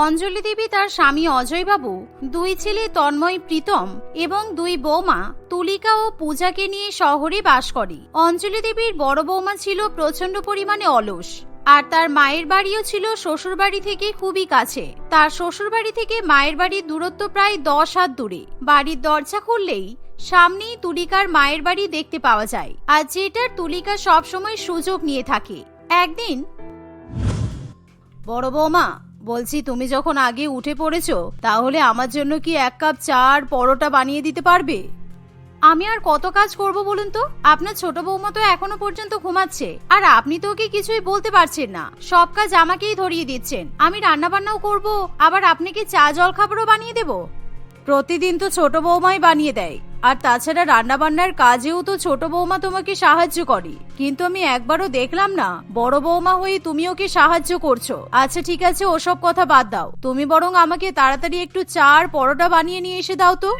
অঞ্জলি দেবী তার স্বামী অজয়বাবু, দুই ছেলে তন্ময় প্রীতম এবং দুই বৌমা তুলিকা ও পূজাকে নিয়ে শহরে বাস করে। অঞ্জলি দেবীর বড় বৌমা ছিল প্রচণ্ড পরিমাণে অলস, আর তার মায়ের বাড়িও ছিল শ্বশুর বাড়ি থেকে খুবই কাছে। তার শ্বশুর বাড়ি থেকে মায়ের বাড়ির দূরত্ব প্রায় দশ হাত দূরে। বাড়ির দরজা খুললেই সামনেই তুলিকার মায়ের বাড়ি দেখতে পাওয়া যায়, আর যেটার তুলিকা সবসময় সুযোগ নিয়ে থাকে। একদিন বড় বৌমা বলছি, তুমি যখন আগে উঠে পড়েছো, তাহলে আমার জন্য কি এক কাপ চা আর পরোটা বানিয়ে দিতে পারবে? আমি আর কত কাজ করব বলুন তো? আপনার ছোট বৌমা তো এখনও পর্যন্ত ঘুমাচ্ছে, আর আপনি তো ওকে কিছুই বলতে পারছেন না। সব কাজ আমাকেই ধরিয়ে দিচ্ছেন। আমি রান্না বান্নাও করব, আবার আপনাকে চা জল খাবারও বানিয়ে দেব? প্রতিদিন তো ছোট বৌমাই বানিয়ে দেয়। আর তাছাড়া রান্না বান্নার কাজেও তো ছোট বৌমা তোমাকে সাহায্য করে। কিন্তু আমি একবারও দেখলাম না, বড় বৌমা হয়ে তুমি ওকে সাহায্য করছ। আচ্ছা ঠিক আছে, ওসব কথা বাদ দাও। তুমি বরং আমাকে তাড়াতাড়ি একটু চা আর পরোটা বানিয়ে নিয়ে এসে দাও তো।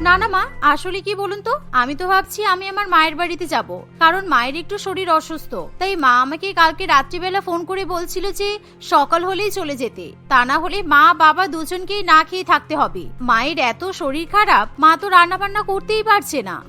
না না, মা, আসলে কি বলুন তো? আমি তো ভাবছি আমি আমার মায়ের বাড়িতে যাব। কারণ মায়ের একটু শরীর অসুস্থ। তাই মা আমাকে কালকে রাত্রিবেলা ফোন করে বলছিল যে সকাল হলেই চলে যেতে। তা না হলে মা, বাবা দুজনকেই না খেয়ে থাকতে হবে। মায়ের এত শরীর খারাপ, মা তো রান্না বান্না করতেই পারছে না।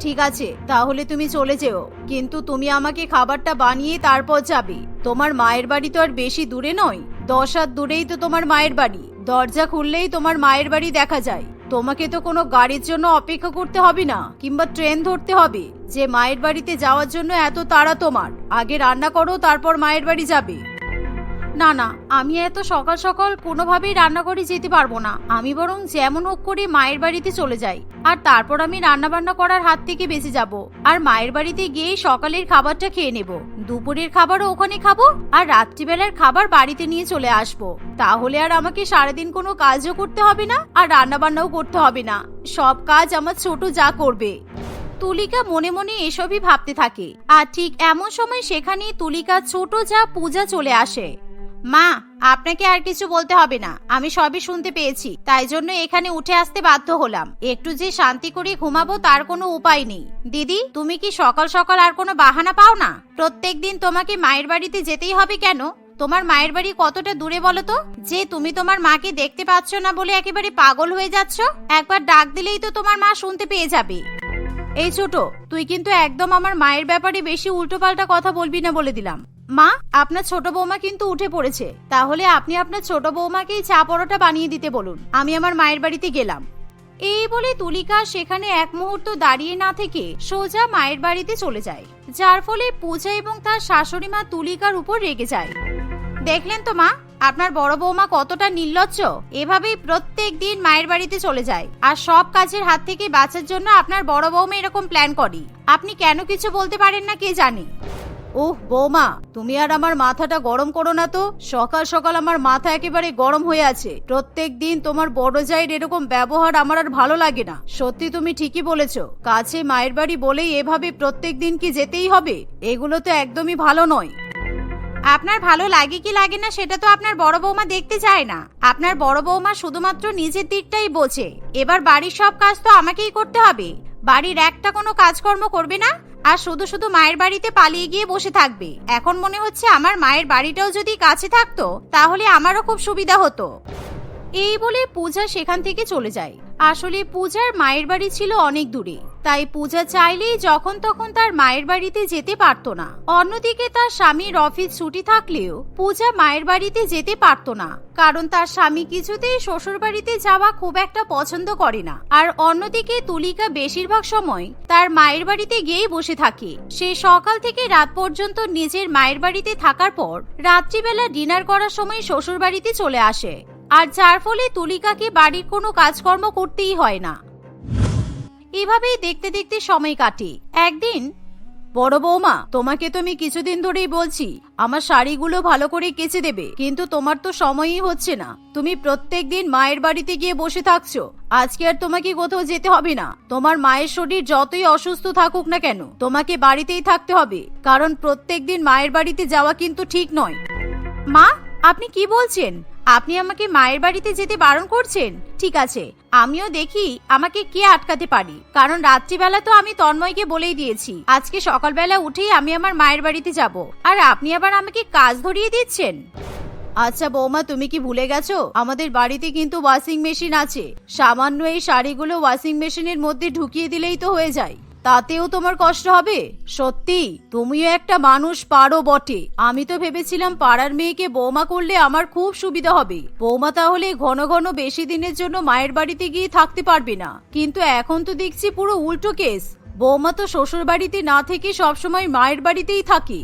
ঠিক আছে, তাহলে তুমি চলে যেও। কিন্তু তুমি আমাকে খাবারটা বানিয়ে তারপর যাবে। তোমার মায়ের বাড়ি তো আর বেশি দূরে নয়। দশ হাত দূরেই তো তোমার মায়ের বাড়ি। দরজা খুললেই তোমার মায়ের বাড়ি দেখা যায়। তোমাকে তো কোনো গাড়ির জন্য অপেক্ষা করতে হবে না, কিংবা ট্রেন ধরতে হবে। যে মায়ের বাড়িতে যাওয়ার জন্য এত তাড়া তোমার, আগে রান্না করো, তারপর মায়ের বাড়ি যাবে। না না, আমি এত সকাল সকাল কোনোভাবেই রান্না করে যেতে পারব না। আমি বরং যেমন হোক করে মায়ের বাড়িতে চলে যাই। আর তারপর আমি রান্না বান্না করার হাত থেকে বেঁচে যাব। আর মায়ের বাড়িতে গিয়ে সকালের খাবারটা খেয়ে নেব। দুপুরের খাবারও ওখানে খাব আর রাত্রিবেলার খাবার বাড়িতে নিয়ে চলে আসব। তাহলে আর আমাকে সারাদিন কোনো কাজও করতে হবে না আর রান্না বান্নাও করতে হবে না। সব কাজ আমার ছোট যা করবে। তুলিকা মনে মনে এসবই ভাবতে থাকে। আর ঠিক এমন সময় সেখানে তুলিকা ছোট যা পূজা চলে আসে। মা, আপনাকে আর কিছু বলতে হবে না। আমি সবই শুনতে পেয়েছি। তাই জন্য এখানে উঠে আসতে বাধ্য হলাম। একটু যে শান্তি করে ঘুমাবো তার কোনো উপায় নেই। দিদি, তুমি কি সকাল সকাল আর কোনো বাহানা পাও না? প্রত্যেক দিন তোমাকে মায়ের বাড়িতে যেতেই হবে কেন? তোমার মায়ের বাড়ি কতটা দূরে বলো তো? যে তুমি তোমার মাকে দেখতে পাচ্ছ না বলে একেবারে পাগল হয়ে যাচ্ছ, একবার ডাক দিলেই তো তোমার মা শুনতে পেয়ে যাবে। এই ছোট, তুই কিন্তু একদম আমার মায়ের ব্যাপারে বেশি উল্টোপাল্টা কথা বলবি না বলে দিলাম। মা, আপনার ছোট বৌমা কিন্তু উঠে পড়েছে। তাহলে আপনি আপনার ছোট বৌমাকেই চা পরোটা বানিয়ে দিতে বলুন। আমি আমার মায়ের বাড়িতে গেলাম। এই বলে তুলিকা সেখানে এক মুহূর্ত দাঁড়িয়ে না থেকে সোজা মায়ের বাড়িতে চলে যায়। যার ফলে পূজা এবং তার শাশুড়ি মা তুলিকার উপর রেগে যায়। দেখলেন তো মা, আপনার বড় বৌমা কতটা নির্লজ্জ। এভাবেই প্রত্যেক দিন মায়ের বাড়িতে চলে যায়। আর সব কাজের হাত থেকে বাঁচার জন্য আপনার বড় বৌমা এরকম প্ল্যান করে আপনি কেন কিছু বলতে পারেন না কে জানে। ওহ, বৌমা, তুমি আর আমার মাথাটা গরম করো না তো। সকাল সকাল আমার মাথা একেবারে গরম হয়ে আছে। প্রত্যেক দিন তোমার বড় জায়ের এরকম ব্যবহার আমার আর ভালো লাগে না। সত্যি তুমি ঠিকই বলেছ। কাছে মায়ের বাড়ি বলেই এভাবে প্রত্যেক দিন কি যেতেই হবে? এগুলো তো একদমই ভালো নয়। আপনার ভালো লাগে কি লাগে না সেটা তো আপনার বড় বৌমা দেখতে চায় না। আপনার বড় বৌমা শুধুমাত্র নিজের দিকটাই বোঝে। এবার বাড়ির সব কাজ তো আমাকেই করতে হবে। বাড়ির একটা কোনো কাজকর্ম করবে না? আর শুধু শুধু মায়ের বাড়িতে পালিয়ে গিয়ে বসে থাকবে। এখন মনে হচ্ছে আমার মায়ের বাড়িটাও যদি কাছে থাকতো, তাহলে আমারও খুব সুবিধা হতো। এই বলে পূজা সেখান থেকে চলে যায়। আসলে পূজার মায়ের বাড়ি ছিল অনেক দূরে। তাই পূজা চাইলেই যখন তখন তার মায়ের বাড়িতে যেতে পারতো না। অন্যদিকে তার স্বামীর অফিস ছুটি থাকলেও পূজা মায়ের বাড়িতে যেতে পারতো না, কারণ তার স্বামী কিছুতেই শ্বশুর বাড়িতে যাওয়া খুব একটা পছন্দ করে না। আর অন্যদিকে তুলিকা বেশিরভাগ সময় তার মায়ের বাড়িতে গিয়েই বসে থাকে। সে সকাল থেকে রাত পর্যন্ত নিজের মায়ের বাড়িতে থাকার পর রাত্রিবেলা ডিনার করার সময় শ্বশুর বাড়িতে চলে আসে। আর যার ফলে তুলিকাকে বাড়ির কোনো কাজকর্ম করতেই হয় না। এভাবেই দেখতে দেখতে সময় কাটে। একদিন, বড় বৌমা, তোমাকে তো আমি কিছুদিন ধরেই বলছি, আমার শাড়িগুলো ভালো করে কেচে দেবে, কিন্তু তোমার তো সময়ই হচ্ছে না। তুমি প্রত্যেক দিন মায়ের বাড়িতে গিয়ে বসে থাকছো। আজকে আর তোমাকে কোথাও যেতে হবে না। তোমার মায়ের শরীর যতই অসুস্থ থাকুক না কেন, তোমাকে বাড়িতেই থাকতে হবে। কারণ প্রত্যেক দিন মায়ের বাড়িতে যাওয়া কিন্তু ঠিক নয়। মা, আপনি কি বলছেন? আপনি আমাকে মায়ের বাড়িতে যেতে বারণ করছেন? ঠিক আছে। আমিও দেখি আমাকে কে আটকাতে পারি। কারণ রাত্রিবেলা তো আমি তন্ময়কে বলেই দিয়েছি। আজকে সকালবেলা উঠেই আমি আমার মায়ের বাড়িতে যাব। আর আপনি আবার আমাকে কাজ ধরিয়ে দিচ্ছেন? আচ্ছা বৌমা, তুমি কি ভুলে গেছো? আমাদের বাড়িতে কিন্তু ওয়াশিং মেশিন আছে। সামান্য এই শাড়িগুলো ওয়াশিং মেশিনের মধ্যে ঢুকিয়ে দিলেই তো হয়ে যায়। তাতেও তোমার কষ্ট হবে? সত্যি, তুমিও একটা মানুষ পারো বটে। আমি তো ভেবেছিলাম পাড়ার মেয়েকে বৌমা করলে আমার খুব সুবিধা হবে। বৌমা তাহলে ঘন ঘন বেশি দিনের জন্য মায়ের বাড়িতে গিয়ে থাকতে পারবে না। কিন্তু এখন তো দেখছি পুরো উল্টো কেস। বৌমা তো শ্বশুর বাড়িতে না থেকে সবসময় মায়ের বাড়িতেই থাকে।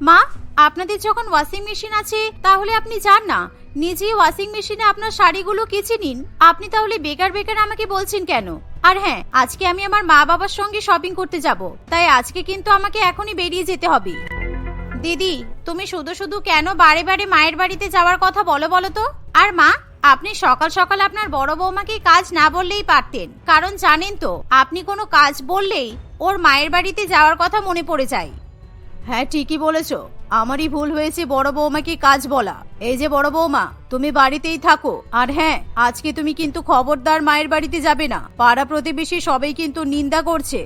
মা, আপনাদের যখন ওয়াশিং মেশিন আছে, তাহলে আপনি যান না। নিজেই ওয়াশিং মেশিনে আপনার শাড়িগুলো কেচে নিন। আপনি তাহলে বেকার বেকার আমাকে বলছেন কেন? আর হ্যাঁ আজকে আমি আমার মা বাবার সঙ্গে শপিং করতে যাব। তাই আজকে কিন্তু আমাকে এখনই বেরিয়ে যেতে হবে। দিদি, তুমি শুধু শুধু কেন বারে বারে মায়ের বাড়িতে যাওয়ার কথা বলো বলো তো? আর মা, আপনি সকাল সকাল আপনার বড় বৌমাকে কাজ না বললেই পারতেন। কারণ জানেন তো, আপনি কোনো কাজ বললেই ওর মায়ের বাড়িতে যাওয়ার কথা মনে পড়ে যায়। হ্যাঁ ঠিকই বলেছ। আমারই ভুল হয়েছে বড় বৌমাকে কাজ বলা। এই যে বড় বৌমা, তুমি বাড়িতেই থাকো। আর হ্যাঁ আজকে তুমি কিন্তু খবরদার মায়ের বাড়িতে যাবে না। পাড়া প্রতিবেশী সবাই কিন্তু নিন্দা করছে।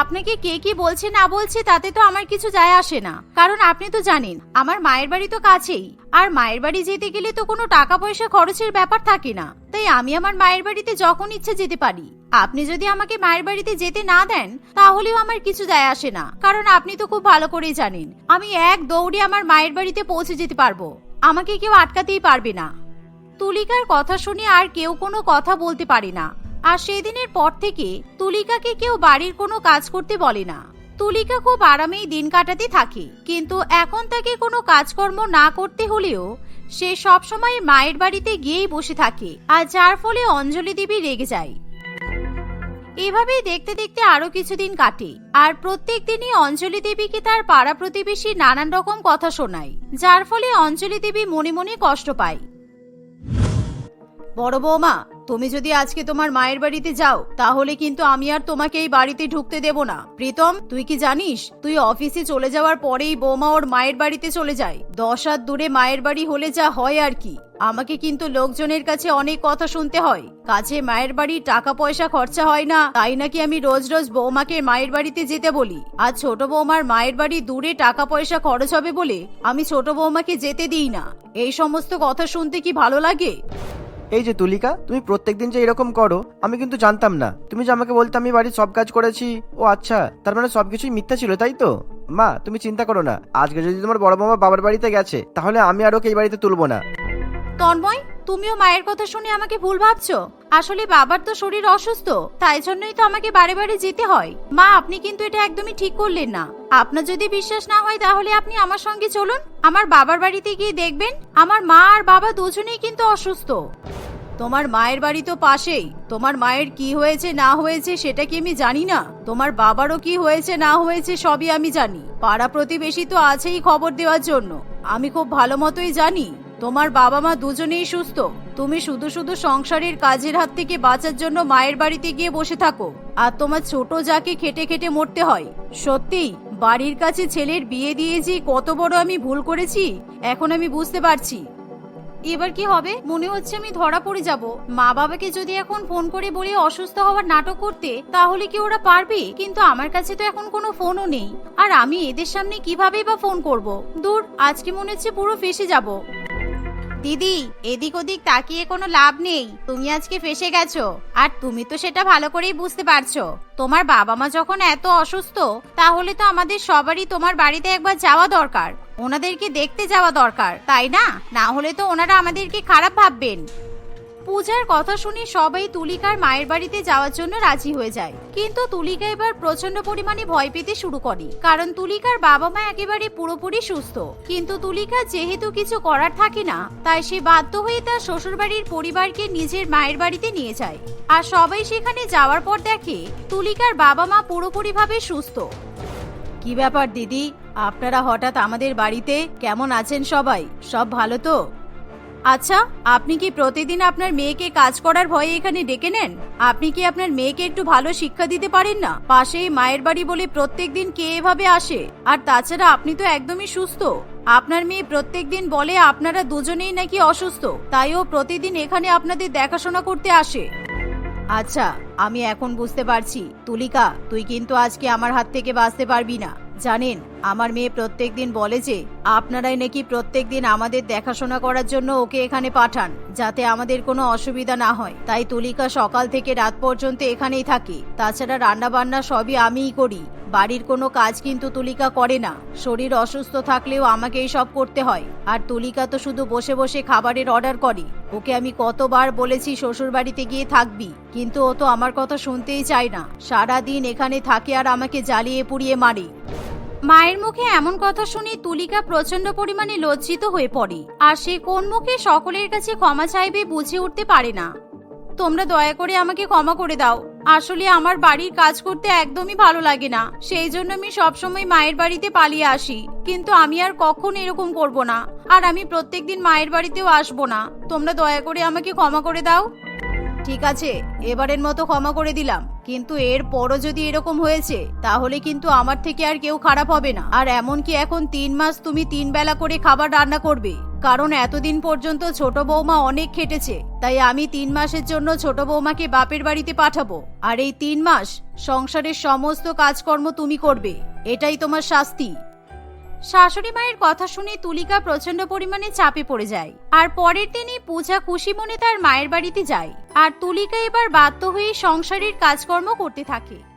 আপনাকে কে কি বলছে না বলছে তাতে তো আমার কিছু যায় আসে না। কারণ আপনি তো জানেন, আমার মায়ের বাড়ি তো কাছেই। আর মায়ের বাড়ি যেতে গেলে তো কোনো টাকা পয়সা খরচের ব্যাপার থাকে না। তাই আমি আমার মায়ের বাড়িতে যখন ইচ্ছে যেতে পারি। আপনি যদি আমাকে মায়ের বাড়িতে যেতে না দেন, তাহলেও আমার কিছু যায় আসে না। কারণ আপনি তো খুব ভালো করেই জানেন, আমি এক দৌড়ে আমার মায়ের বাড়িতে পৌঁছে যেতে পারব। আমাকে কেউ আটকাতেই পারবে না। তুলিকার কথা শুনে আর কেউ কোনো কথা বলতে পারে না। আর সেদিনের পর থেকে তুলিকাকে কেউ বাড়ির কোনো কাজ করতে বলে না। তুলিকা খুব আরামেই দিন কাটাতে থাকে, কিন্তু এখন তাকে কোনো কাজকর্ম না করতে হলেও সে সবসময় মায়ের বাড়িতে গিয়েই বসে থাকে, আর যার ফলে অঞ্জলি দেবী রেগে যায়। এভাবেই দেখতে দেখতে আরও কিছুদিন কাটে, আর প্রত্যেক দিনই অঞ্জলি দেবীকে তার পাড়া প্রতিবেশী নানান রকম কথা শোনায়, যার ফলে অঞ্জলি দেবী মনে মনে কষ্ট পায়। বড় বৌমা তুমি যদি আজকে তোমার মায়ের বাড়িতে যাও, তাহলে কিন্তু আমি আর তোমাকে এই বাড়িতে ঢুকতে দেব না। প্রীতম, তুই কি জানিস? তুই অফিসে চলে যাওয়ার পরেই বৌমা ওর মায়ের বাড়িতে চলে যায়। দশ হাত দূরে মায়ের বাড়ি হলে যা হয় আর কি। আমাকে কিন্তু লোকজনের কাছে অনেক কথা শুনতে হয়। কাছে মায়ের বাড়ি টাকা পয়সা খরচা হয় না, তাই নাকি আমি রোজ রোজ বৌমাকে মায়ের বাড়িতে যেতে বলি। আর ছোট বৌমার মায়ের বাড়ি দূরে টাকা পয়সা খরচ হবে বলে আমি ছোট বৌমাকে যেতে দিই না। এই সমস্ত কথা শুনতে কি ভালো লাগে? এই যে তুলিকা, তুমি প্রত্যেকদিন যে এরকম করো, আমি কিন্তু জানতাম না। তুমি যে আমাকে বলতে আমি বাড়ির সব কাজ করেছি, ও আচ্ছা তার মানে সবকিছুই মিথ্যা ছিল, তাই তো? মা, তুমি চিন্তা করো না। আজকে যদি তোমার বড় মামা বাবার বাড়িতে গেছে, তাহলে আমি আর ওকে এই বাড়িতে তুলবো না। তন্ময়, তুমিও মায়ের কথা শুনে আমাকে ভুল ভাবছ। আসলে বাবার তো শরীর অসুস্থ, তাই জন্যই তো আমাকে বারে বারে যেতে হয়। মা, আপনি কিন্তু এটা একদমই ঠিক করলেন না। আপনার যদি বিশ্বাস না হয়, তাহলে আপনি আমার সঙ্গে চলুন। আমার বাবার বাড়িতে গিয়ে দেখবেন, আমার মা আর বাবা দুজনেই কিন্তু অসুস্থ। তোমার মায়ের বাড়ি তো পাশেই। তোমার মায়ের কি হয়েছে, না হয়েছে, সেটা কি আমি জানি না? তোমার বাবারও কি হয়েছে, না হয়েছে, সবই আমি জানি। পাড়া প্রতিবেশী তো আছেই খবর দেওয়ার জন্য। আমি খুব ভালো মতোই জানি। তোমার বাবা মা দুজনেই সুস্থ। তুমি শুধু শুধু সংসারের কাজের হাত থেকে বাঁচার জন্য মায়ের বাড়িতে গিয়ে বসে থাকো। আর তোমার ছোট যাকে খেটে খেটে মরতে হয়। সত্যিই বাড়ির কাছে ছেলের বিয়ে দিয়ে যে কত বড় আমি ভুল করেছি? এখন আমি বুঝতে পারছি। এবার কি হবে? মনে হচ্ছে আমি ধরা পড়ে যাব। মা বাবাকে যদি এখন ফোন করে বলি অসুস্থ হওয়ার নাটক করতে, তাহলে কি ওরা পারবে? কিন্তু আমার কাছে তো এখন কোনো ফোনও নেই। আর আমি এদের সামনে কীভাবে বা ফোন করব? দূর, আজকে মনে হচ্ছে পুরো ফেসে যাব। দিদি, এদিক ওদিক তাকিয়ে কোনো লাভ নেই। তুমি আজকে ফেসে গেছো। আর তুমি তো সেটা ভালো করেই বুঝতে পারছ। তোমার বাবা মা যখন এত অসুস্থ, তাহলে তো আমাদের সবারই তোমার বাড়িতে একবার যাওয়া দরকার। ওনাদেরকে দেখতে যাওয়া দরকার, তাই না? না হলে তো ওনারা আমাদেরকে খারাপ ভাববেন। পূজার কথা শুনে সবাই তুলিকার মায়ের বাড়িতে যাওয়ার জন্য রাজি হয়ে যায়। কিন্তু তুলিকা এবার প্রচণ্ড পরিমাণে ভয় পেতে শুরু করে। কারণ তুলিকার বাবা মা একেবারে পুরোপুরি সুস্থ। কিন্তু তুলিকা যেহেতু কিছু করার থাকে না, তাই সে বাধ্য হয়ে তার শ্বশুরবাড়ির পরিবারকে নিজের মায়ের বাড়িতে নিয়ে যায়। আর সবাই সেখানে যাওয়ার পর দেখে তুলিকার বাবা মা পুরোপুরিভাবে সুস্থ। কি ব্যাপার দিদি? আপনারা হঠাৎ আমাদের বাড়িতে কেমন আছেন সবাই? সব ভালো তো? আচ্ছা আপনি কি প্রতিদিন আপনার মেয়েকে কাজ করার ভয়ে এখানে ডেকে নেন? আপনি কি আপনার মেয়েকে একটু ভালো শিক্ষা দিতে পারেন না? পাশেই মায়ের বাড়ি বলে প্রত্যেক দিন কে এভাবে আসে? আর তাছাড়া আপনি তো একদমই সুস্থ। আপনার মেয়ে প্রত্যেক দিন বলে আপনারা দুজনেই নাকি অসুস্থ। তাই ও প্রতিদিন এখানে আপনাদের দেখাশোনা করতে আসে। আচ্ছা আমি এখন বুঝতে পারছি। তুলিকা, তুই কিন্তু আজকে আমার হাত থেকে বাঁচতে পারবি না। জানেন আমার মেয়ে প্রত্যেক দিন বলে যে, আপনারাই নাকি প্রত্যেক দিন আমাদের দেখাশোনা করার জন্য ওকে এখানে পাঠান, যাতে আমাদের কোনো অসুবিধা না হয়। তাই তুলিকা সকাল থেকে রাত পর্যন্ত এখানেই থাকে। তাছাড়া রান্না বান্না সবই আমিই করি। বাড়ির কোনো কাজ কিন্তু তুলিকা করে না। শরীর অসুস্থ থাকলেও আমাকেই সব করতে হয়। আর তুলিকা তো শুধু বসে বসে খাবারের অর্ডার করে। ওকে আমি কতবার বলেছি শ্বশুর বাড়িতে গিয়ে থাকবি, কিন্তু ও তো আমার কথা শুনতেই চায় না। সারা দিন এখানে থাকে আর আমাকে জ্বালিয়ে পুড়িয়ে মারে। মায়ের মুখে এমন কথা শুনে তুলিকা প্রচণ্ড পরিমাণে লজ্জিত হয়ে পড়ে। আর সে কোন মুখে সকলের কাছে ক্ষমা চাইবে বুঝে উঠতে পারে না। তোমরা দয়া করে আমাকে ক্ষমা করে দাও। আসলে আমার বাড়ির কাজ করতে একদমই ভালো লাগে না। সেই জন্য আমি সবসময় মায়ের বাড়িতে পালিয়ে আসি। কিন্তু আমি আর কখন এরকম করব না। আর আমি প্রত্যেকদিন মায়ের বাড়িতেও আসব না। তোমরা দয়া করে আমাকে ক্ষমা করে দাও। ঠিক আছে, এবারের মতো ক্ষমা করে দিলাম। কিন্তু এর পরও যদি এরকম হয়েছে, তাহলে কিন্তু আমার থেকে আর কেউ খারাপ হবে না। আর এমনকি এখন তিন মাস তুমি তিন বেলা করে খাবার রান্না করবে। কারণ এতদিন পর্যন্ত ছোট বৌমা অনেক খেটেছে, তাই আমি তিন মাসের জন্য ছোট বৌমাকে বাপের বাড়িতে পাঠাবো। আর এই তিন মাস সংসারের সমস্ত কাজকর্ম তুমি করবে। এটাই তোমার শাস্তি। শাশুড়ি মায়ের কথা শুনে তুলিকা প্রচণ্ড পরিমাণে চাপে পড়ে যায়। আর পরের দিনই পূজা খুশি মনে তার মায়ের বাড়িতে যায়। আর তুলিকা এবার বাধ্য হয়ে সংসারের কাজকর্ম করতে থাকে।